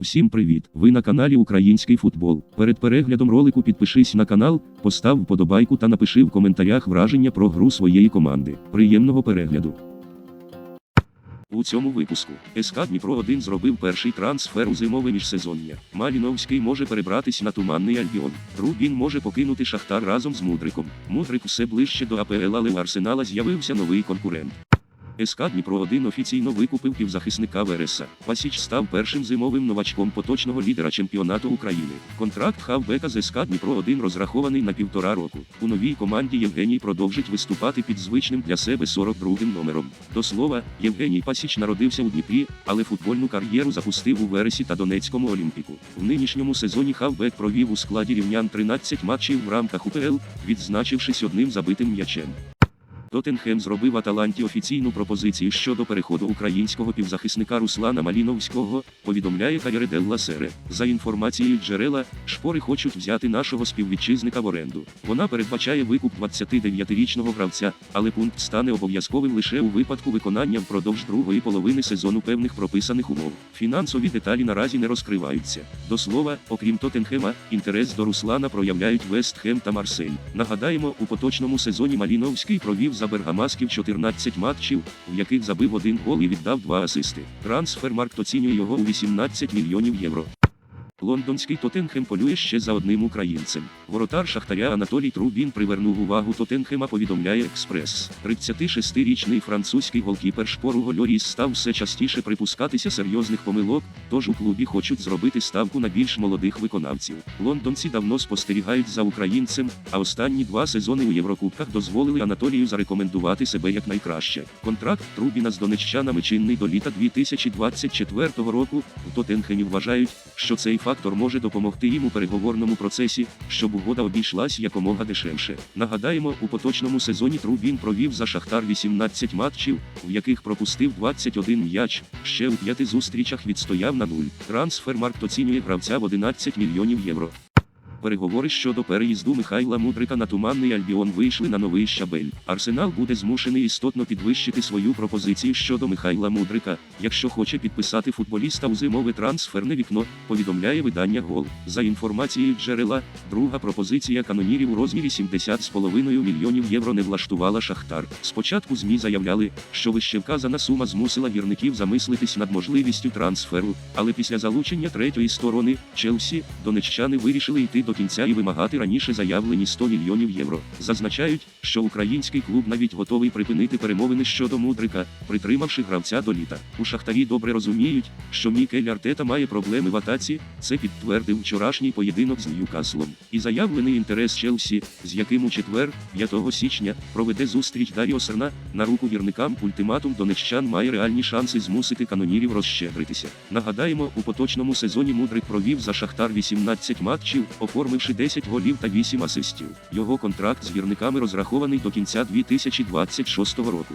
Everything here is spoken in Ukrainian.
Всім привіт! Ви на каналі Український футбол. Перед переглядом ролику підпишись на канал, постав вподобайку та напиши в коментарях враження про гру своєї команди. Приємного перегляду! У цьому випуску СК Дніпро 1 зробив перший трансфер у зимове міжсезоння. Маліновський може перебратись на туманний Альбіон. Рубін може покинути Шахтар разом з Мудриком. Мудрик все ближче до АПЛ, але у Арсенала з'явився новий конкурент. СК Дніпро 1 офіційно викупив півзахисника Вереса. Пасіч став першим зимовим новачком поточного лідера чемпіонату України. Контракт хавбека з СК Дніпро 1 розрахований на півтора року. У новій команді Євгеній продовжить виступати під звичним для себе 42-м номером. До слова, Євгеній Пасіч народився у Дніпрі, але футбольну кар'єру запустив у Вересі та Донецькому Олімпіку. В нинішньому сезоні хавбек провів у складі рівнян 13 матчів в рамках УПЛ, відзначившись одним забитим м'ячем. Тоттенхем зробив Аталанті офіційну пропозицію щодо переходу українського півзахисника Руслана Маліновського, повідомляє Кайределла Сере. За інформацією джерела, шпори хочуть взяти нашого співвітчизника в оренду. Вона передбачає викуп 29-річного гравця, але пункт стане обов'язковим лише у випадку виконання впродовж другої половини сезону певних прописаних умов. Фінансові деталі наразі не розкриваються. До слова, окрім Тоттенхема, інтерес до Руслана проявляють Вестхем та Марсель. Нагадаємо, у поточному сезоні Маліновський провів за Бергамасків 14 матчів, в яких забив один гол і віддав два асисти. Трансфермаркт оцінює його у 18 мільйонів євро. Лондонський Тоттенхем полює ще за одним українцем. Воротар Шахтаря Анатолій Трубін привернув увагу Тоттенхема, повідомляє Експрес. 36-річний французький голкіпер шпору Гольоріс став все частіше припускатися серйозних помилок, тож у клубі хочуть зробити ставку на більш молодих виконавців. Лондонці давно спостерігають за українцем, а останні два сезони у Єврокубках дозволили Анатолію зарекомендувати себе як найкраще. Контракт Трубіна з донеччанами чинний до літа 2024 року. В Тоттенхемі вважають, що цей фактор може допомогти їм у переговорному процесі, щоб угода обійшлась якомога дешевше. Нагадаємо, у поточному сезоні Трубін провів за Шахтар 18 матчів, в яких пропустив 21 м'яч, ще у п'яти зустрічах відстояв на нуль. Трансфермаркт оцінює гравця в 11 мільйонів євро. Переговори щодо переїзду Михайла Мудрика на туманний Альбіон вийшли на новий щабель. Арсенал буде змушений істотно підвищити свою пропозицію щодо Михайла Мудрика, якщо хоче підписати футболіста у зимове трансферне вікно, повідомляє видання Гол. За інформацією джерела, друга пропозиція канонірів у розмірі 70,5 мільйонів євро не влаштувала Шахтар. Спочатку ЗМІ заявляли, що вищевказана сума змусила гірників замислитись над можливістю трансферу, але після залучення третьої сторони Челсі донеччани вирішили йти до кінця і вимагати раніше заявлені 100 мільйонів євро. Зазначають, що український клуб навіть готовий припинити перемовини щодо мудрика, притримавши гравця до літа. У шахтарі добре розуміють, що Мікель Артета має проблеми в атаці. Це підтвердив вчорашній поєдинок з Ньюкаслом. І заявлений інтерес Челсі, з яким у четвер, 5 січня, проведе зустріч Даріо Серна, на руку вірникам ультиматум донеччан має реальні шанси змусити канонірів розщедритися. Нагадаємо, у поточному сезоні Мудрик провів за Шахтар 18 матчів, оформивши 10 голів та 8 асистів. Його контракт з гірниками розрахований до кінця 2026 року.